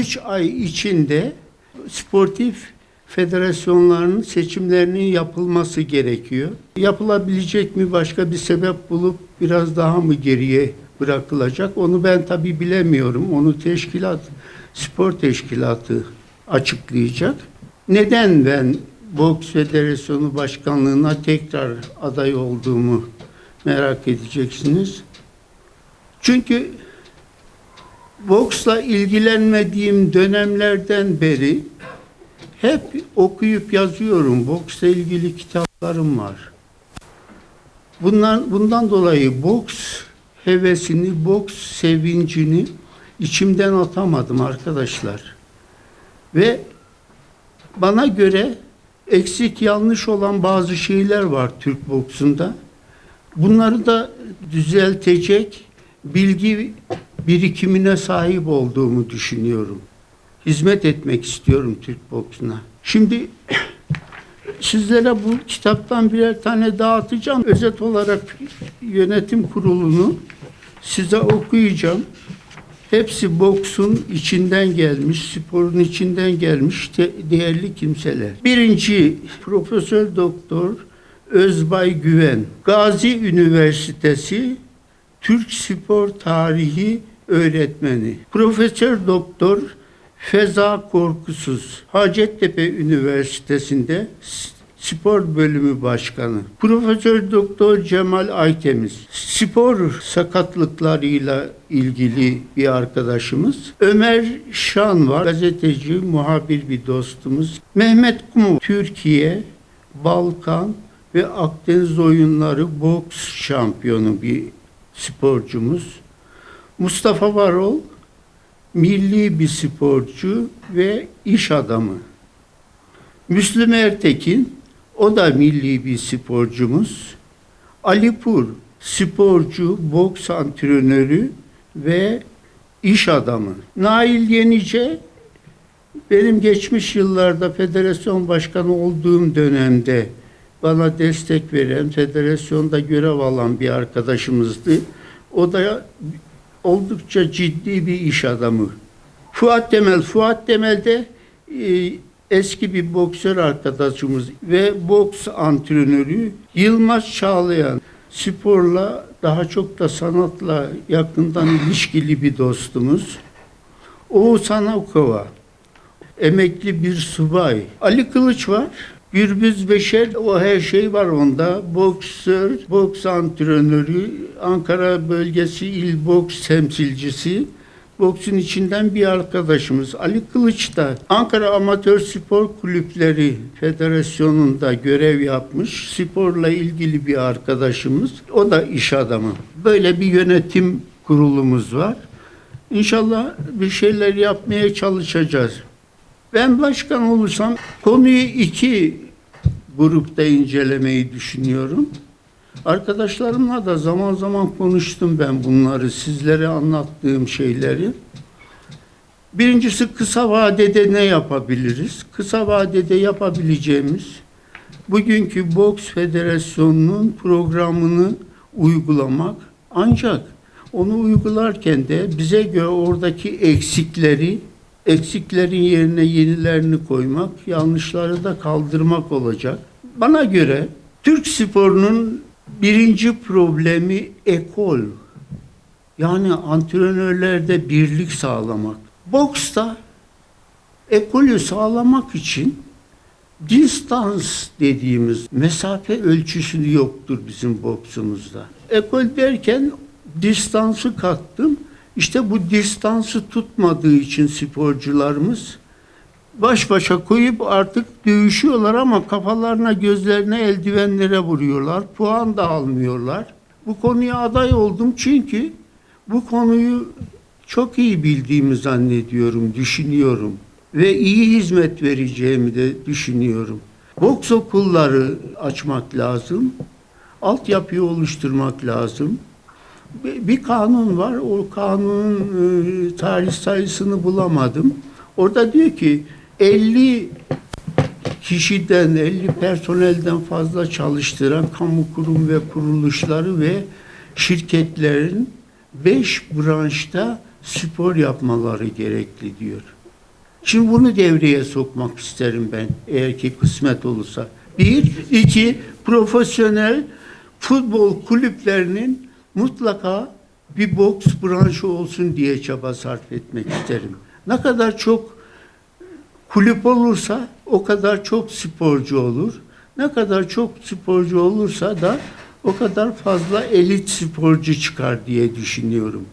3 ay içinde sportif federasyonlarının seçimlerinin yapılması gerekiyor. Yapılabilecek mi başka bir sebep bulup biraz daha mı geriye bırakılacak? Onu ben tabii bilemiyorum. Onu teşkilat, spor teşkilatı açıklayacak. Neden ben Boks Federasyonu Başkanlığına tekrar aday olduğumu merak edeceksiniz. Çünkü boksla ilgilenmediğim dönemlerden beri hep okuyup yazıyorum. Boksla ilgili kitaplarım var. Bundan, bundan dolayı boks hevesini, boks sevincini içimden atamadım arkadaşlar. Ve bana göre eksik yanlış olan bazı şeyler var Türk boksunda. Bunları da düzeltecek bilgi birikimine sahip olduğumu düşünüyorum. Hizmet etmek istiyorum Türk boksuna. Şimdi sizlere bu kitaptan birer tane dağıtacağım. Özet olarak yönetim kurulunu size okuyacağım. Hepsi boksun içinden gelmiş, sporun içinden gelmiş de- değerli kimseler. Birinci Profesör Doktor Özbay Güven, Gazi Üniversitesi Türk Spor Tarihi öğretmeni. Profesör Doktor Feza Korkusuz, Hacettepe Üniversitesi'nde spor bölümü başkanı. Profesör Doktor Cemal Aytemiz, spor sakatlıklarıyla ilgili bir arkadaşımız. Ömer Şan var, gazeteci, muhabir bir dostumuz. Mehmet Kumu, Türkiye, Balkan ve Akdeniz oyunları boks şampiyonu bir sporcumuz. Mustafa Varol, milli bir sporcu ve iş adamı. Müslüm Ertekin, o da milli bir sporcumuz. Ali Pur, sporcu, boks antrenörü ve iş adamı. Nail Yenice, benim geçmiş yıllarda federasyon başkanı olduğum dönemde bana destek veren, federasyonda görev alan bir arkadaşımızdı. O da oldukça ciddi bir iş adamı. Fuat Temel, Fuat Temel de e, eski bir boksör arkadaşımız ve boks antrenörü Yılmaz Çağlayan. Sporla daha çok da sanatla yakından ilişkili bir dostumuz. Oğuzhan Okova, emekli bir subay. Ali Kılıç var. Gürbüz Beşer, o her şey var onda. Boksör, boks antrenörü, Ankara Bölgesi İl Boks temsilcisi. Boksun içinden bir arkadaşımız. Ali Kılıç da Ankara Amatör Spor Kulüpleri Federasyonu'nda görev yapmış. Sporla ilgili bir arkadaşımız. O da iş adamı. Böyle bir yönetim kurulumuz var. İnşallah bir şeyler yapmaya çalışacağız. Ben başkan olursam konuyu iki grupta incelemeyi düşünüyorum. Arkadaşlarımla da zaman zaman konuştum ben bunları, sizlere anlattığım şeyleri. Birincisi kısa vadede ne yapabiliriz? Kısa vadede yapabileceğimiz bugünkü Boks Federasyonu'nun programını uygulamak ancak onu uygularken de bize göre oradaki eksikleri eksiklerin yerine yenilerini koymak, yanlışları da kaldırmak olacak. Bana göre Türk sporunun birinci problemi ekol. Yani antrenörlerde birlik sağlamak. Boksta ekolü sağlamak için distans dediğimiz mesafe ölçüsü yoktur bizim boksumuzda. Ekol derken distansı kattım. İşte bu distansı tutmadığı için sporcularımız baş başa koyup artık dövüşüyorlar ama kafalarına gözlerine eldivenlere vuruyorlar. Puan da almıyorlar. Bu konuya aday oldum çünkü bu konuyu çok iyi bildiğimi zannediyorum, düşünüyorum. Ve iyi hizmet vereceğimi de düşünüyorum. Boks okulları açmak lazım. Altyapıyı oluşturmak lazım. Bir kanun var. O kanunun e, tarih sayısını bulamadım. Orada diyor ki 50 kişiden 50 personelden fazla çalıştıran kamu kurum ve kuruluşları ve şirketlerin 5 branşta spor yapmaları gerekli diyor. Şimdi bunu devreye sokmak isterim ben eğer ki kısmet olursa. Bir, iki, profesyonel futbol kulüplerinin mutlaka bir boks branşı olsun diye çaba sarf etmek isterim. Ne kadar çok kulüp olursa o kadar çok sporcu olur. Ne kadar çok sporcu olursa da o kadar fazla elit sporcu çıkar diye düşünüyorum.